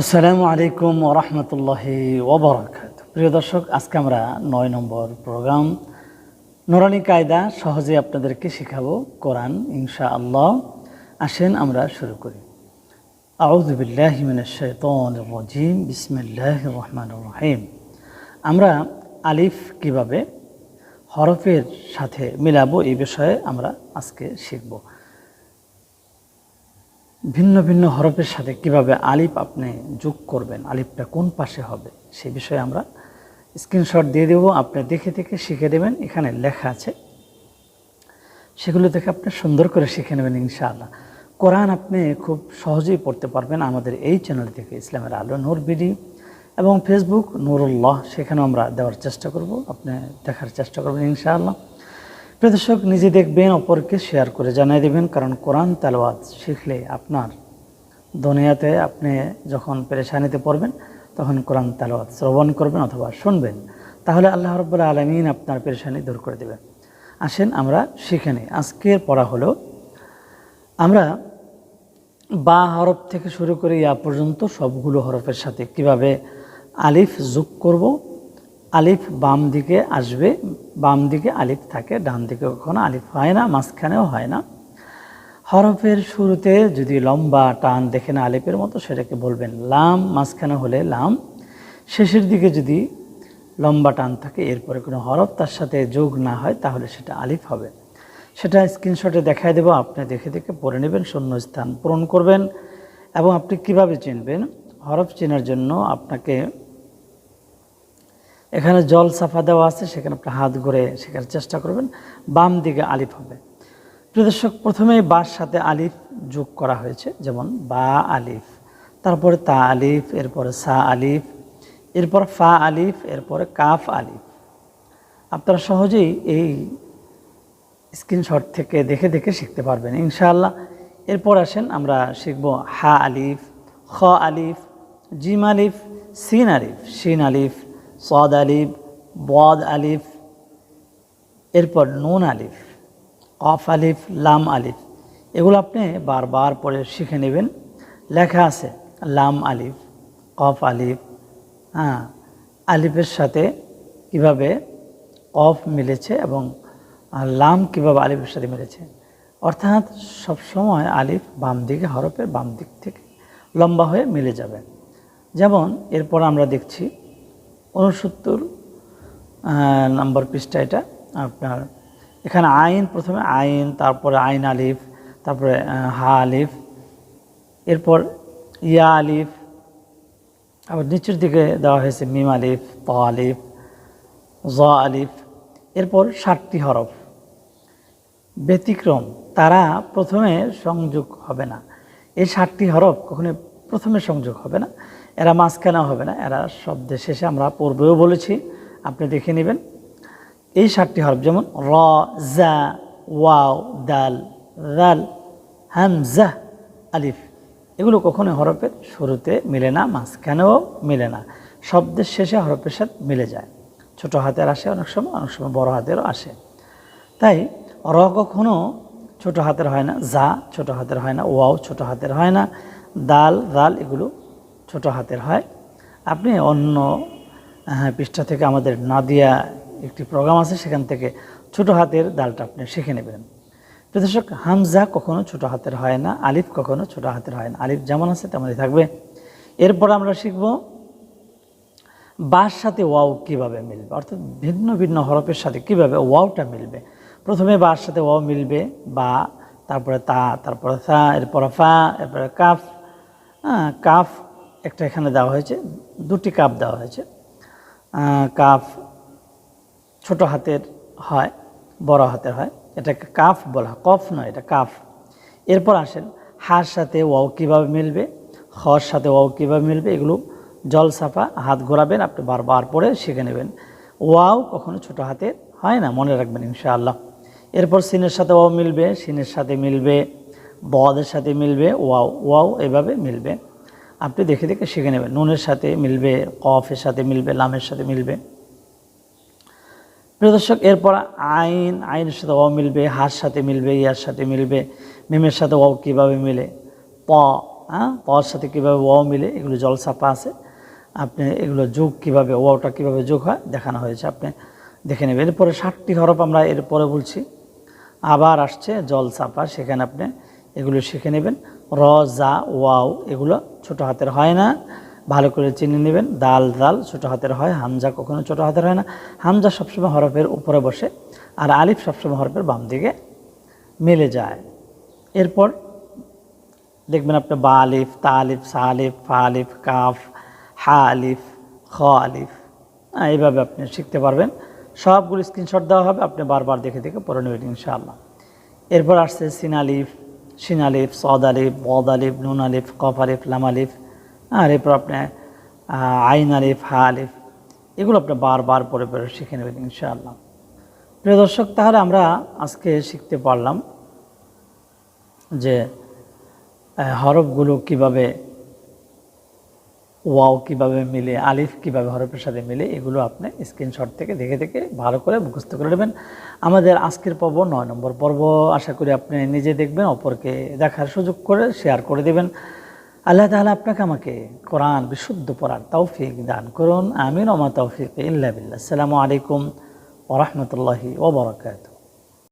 আসসালামু আলাইকুম ওরহমতুল্লাহি ওবরাকাত প্রিয় দর্শক, আজকে আমরা নয় নম্বর প্রোগ্রাম, নোরানি কায়দা সহজে আপনাদেরকে শেখাবো কোরআন ইনশা আল্লাহ আসেন আমরা শুরু করি। শাইতানির রাজিম, বিসমিল্লাহির রহিম। আমরা আলিফ কীভাবে হরফের সাথে মিলাবো এই বিষয়ে আমরা আজকে শিখব। ভিন্ন ভিন্ন হরফের সাথে কীভাবে আলিফ আপনি যোগ করবেন, আলিফটা কোন পাশে হবে, সে বিষয়ে আমরা স্ক্রিনশট দিয়ে দেব, আপনি দেখে দেখে শিখে দেবেন, এখানে লেখা আছে। সেগুলো দেখে আপনি সুন্দর করে শিখে নেবেন ইনশাআল্লাহ। কোরআন আপনি খুব সহজেই পড়তে পারবেন আমাদের এই চ্যানেল থেকে, ইসলামের আলো নূর বিডি এবং ফেসবুক নুরুল্লাহ, সেখানেও আমরা দেওয়ার চেষ্টা করব, আপনি দেখার চেষ্টা করবেন ইনশাআল্লাহ। প্রিয় দর্শক, নিজে দেখবেন, অপরকে শেয়ার করে জানিয়ে দেবেন, কারণ কোরআন তালওয়াত শিখলে আপনার দুনিয়াতে আপনি যখন পেরেশানিতে পড়বেন, তখন কোরআন তালওয়াত শ্রবণ করবেন অথবা শুনবেন। তাহলে আল্লাহ রব্বুল্লা আলমিন আপনার পেরেশানি দূর করে দেবেন। আসেন, আমরা শিখে নিই। আজকের পড়া হলো, আমরা বা হরফ থেকে শুরু করে ইয়া পর্যন্ত সবগুলো হরফের সাথে কীভাবে আলিফ যোগ করব আলিফ বাম দিকে আসবে, বাম দিকে আলিফ থাকে, ডান দিকে কখনো আলিফ হয় না, মাঝখানেও হয় না। হরফের শুরুতে যদি লম্বা টান দেখে না আলিফের মতো, সেটাকে বলবেন লাম, মাঝখানে হলে লাম। শেষের দিকে যদি লম্বা টান থাকে, এরপরে কোনো হরফ তার সাথে যোগ না হয়, তাহলে সেটা আলিফ হবে। সেটা স্ক্রিনশটে দেখায় দেবো, আপনি দেখে দেখে পড়ে নেবেন, শূন্য স্থান পূরণ করবেন। এবং আপনি কীভাবে চিনবেন? হরফ চেনার জন্য আপনাকে এখানে জল সাফা দেওয়া আছে, সেখানে আপনি হাত ঘুরে শেখার চেষ্টা করবেন। বাম দিকে আলিফ হবে। প্রিয় দর্শক, প্রথমেই বার সাথে আলিফ যোগ করা হয়েছে, যেমন বা আলিফ। তারপরে তা আলিফ, এরপরে সা আলিফ, এরপর ফা আলিফ, এরপরে কাফ আলিফ। আপনারা সহজেই এই স্ক্রিনশট থেকে দেখে দেখে শিখতে পারবেন, ইনশাআল্লাহ। এরপর আসেন আমরা শিখব হা আলিফ, খ আলিফ, জিম আলিফ, সিন আলিফ। শিন আলিফ সদ আলিফ, বদ আলিফ, এরপর নুন আলিফ, কফ আলিফ, লাম আলিফ। এগুলো আপনি বারবার পরে শিখে নেবেন। লেখা আছে, লাম আলিফ, কফ আলিফ হ্যাঁ আলিফের সাথে কীভাবে কফ মিলেছে এবং লাম কীভাবে আলিফের সাথে মিলেছে। অর্থাৎ সবসময় আলিফ বাম দিকে, হরফের বাম দিক থেকে লম্বা হয়ে মিলে যাবে। যেমন, এরপর আমরা দেখছি উনসত্তর নম্বর পৃষ্ঠা এটা। আপনার এখানে আইন, প্রথমে আইন, তারপরে আইন আলিফ, তারপরে হা আলিফ, এরপর ইয়া আলিফ, আবার নিচের দিকে দেওয়া হয়েছে মিম আলিফ, ত আলিফ, জ আলিফ, এরপর ষাটটি হরফ। ব্যতিক্রম, তারা প্রথমে সংযোগ হবে না। এই ষাটটি হরফ কখনো প্রথমে সংযোগ হবে না, এরা মাঝখানেও হবে না, এরা শব্দের শেষে আমরা পূর্বেও বলেছি, আপনি দেখে নেবেন। এই সাতটি হরফ যেমন র, জা, ওয়াও, দাল দাল, হামজা, আলিফ, এগুলো কখনো হরফের শুরুতে মিলে না, মাঝখানেও মিলে না, শব্দের শেষে হরফের সাথে মিলে যায়। ছোট হাতের আসে অনেক সময় অনেক সময় বড় হাতেরও আসে। তাই র কখনো ছোট হাতের হয় না যা ছোট হাতের হয় না, ওয়াও ছোট হাতের হয় না দাল দাল এগুলো ছোট হাতের হয়। আপনি অন্য হ্যাঁ, পৃষ্ঠা থেকে আমাদের নাদিয়া একটি প্রোগ্রাম আছে সেখান থেকে ছোট হাতের দালটা আপনি শিখে নেবেন। প্রদর্শক হামজা কখনো ছোট হাতের হয় না আলিফ কখনো ছোট হাতের হয় না। আলিফ যেমন আছে তেমনই থাকবে। এরপর আমরা শিখব বার সাথে ওয়াও কীভাবে মিলবে? অর্থাৎ ভিন্ন ভিন্ন হরফের সাথে কীভাবে ওয়াওটা মিলবে? প্রথমে বার সাথে ওয়াও মিলবে বা তারপরে তা তারপরে সা এরপরে ফা এরপরে কাফ কাফ একটা এখানে দেওয়া হয়েছে, দুটি কাপ দেওয়া হয়েছে। কাফ ছোট হাতের হয়, বড় হাতের হয়। এটাকে কাফ বলা হয়, কফ নয়, এটা কাফ। এরপর আসেন, হার সাথে ওয়াও কীভাবে মিলবে, হর সাথে ওয়াও কীভাবে মিলবে, এগুলো জল সাফা হাত ঘোরাবেন, আপনি বারবার পরে শিখে নেবেন। ওয়াও কখনো ছোট হাতের হয় না, মনে রাখবেন, ইনশাআল্লাহ। এরপর সিনের সাথে ওয়াও মিলবে, সিনের সাথে মিলবে বদের সাথে মিলবে, ওয়াও ওয়াও এভাবে মিলবে। আপনি দেখে দেখে শিখে নেবেন। নুনের সাথে মিলবে, কফের সাথে মিলবে, লামের সাথে মিলবে। প্রিয় দর্শক, এরপর আইন, আইনের সাথে ও মিলবে, হার সাথে মিলবে, ইয়ার সাথে মিলবে, মিমের সাথে ও কীভাবে মিলে, প হ্যাঁ তর সাথে কীভাবে ওয়াও মিলে, এগুলো জলসাপা আছে আপনি এগুলো যোগ কীভাবে, ওয়াওটা কীভাবে যোগ হয় দেখানো হয়েছে। আপনি দেখে নেবেন। এরপরে ষাটটি হরফ আমরা এরপরে বলছি। আবার আসছে জল চাপা সেখানে আপনি এগুলো শিখে নেবেন। র জা ওয়াও, এগুলো ছোট হাতের হয় না। ভালো করে চিনে নেবেন। দাল দাল ছোট হাতের হয়। হামজা কখনো ছোট হাতের হয় না। হামজা সবসময় হরফের উপরে বসে আর আলিফ সবসময় হরফের বাম দিকে মিলে যায়। এরপর দেখবেন আপনি বা আলিফ, তা আলিফ, সা আলিফ, ফা আলিফ, কাফ, হা আলিফ, খ আলিফ। এইভাবে আপনি শিখতে পারবেন। সবগুলো স্ক্রিনশট দেওয়া হবে। আপনি বারবার দেখে দেখে পড়ে নেবেন ইনশাআল্লাহ। এরপর আসছে সিন আলিফ। সিন আলিফ, সদ আলিফ, বদ আলিফ, নুন আলিফ, কফ আলিফ, লাম আলিফ আর এরপর আপনার আইন আলিফ, হা আলিফ, এগুলো আপনি বারবার পরে পরে শিখে নেবেন, ইনশাআল্লাহ। প্রিয় দর্শক, তাহলে আমরা আজকে শিখতে পারলাম যে হরফগুলো কীভাবে ওয়াও কীভাবে মিলে, আলিফ কীভাবে হরফের সাথে মিলে, এগুলো আপনি স্ক্রিনশট থেকে দেখে দেখে ভালো করে মুখস্থ করে নেবেন। আমাদের আজকের পর্ব নয় নম্বর পর্ব, আশা করি আপনি নিজে দেখবেন, অপরকে দেখার সুযোগ করে শেয়ার করে দেবেন। আল্লাহ তাহলে আপনাকে আমাকে কোরআন বিশুদ্ধ পড়ার তৌফিক দান করুন, আমিন, ওমা তৌফিক ইল্লা বিল্লাহ। আসসালামু আলাইকুম ওরহমতুল্লাহি ওবরাকাতুহ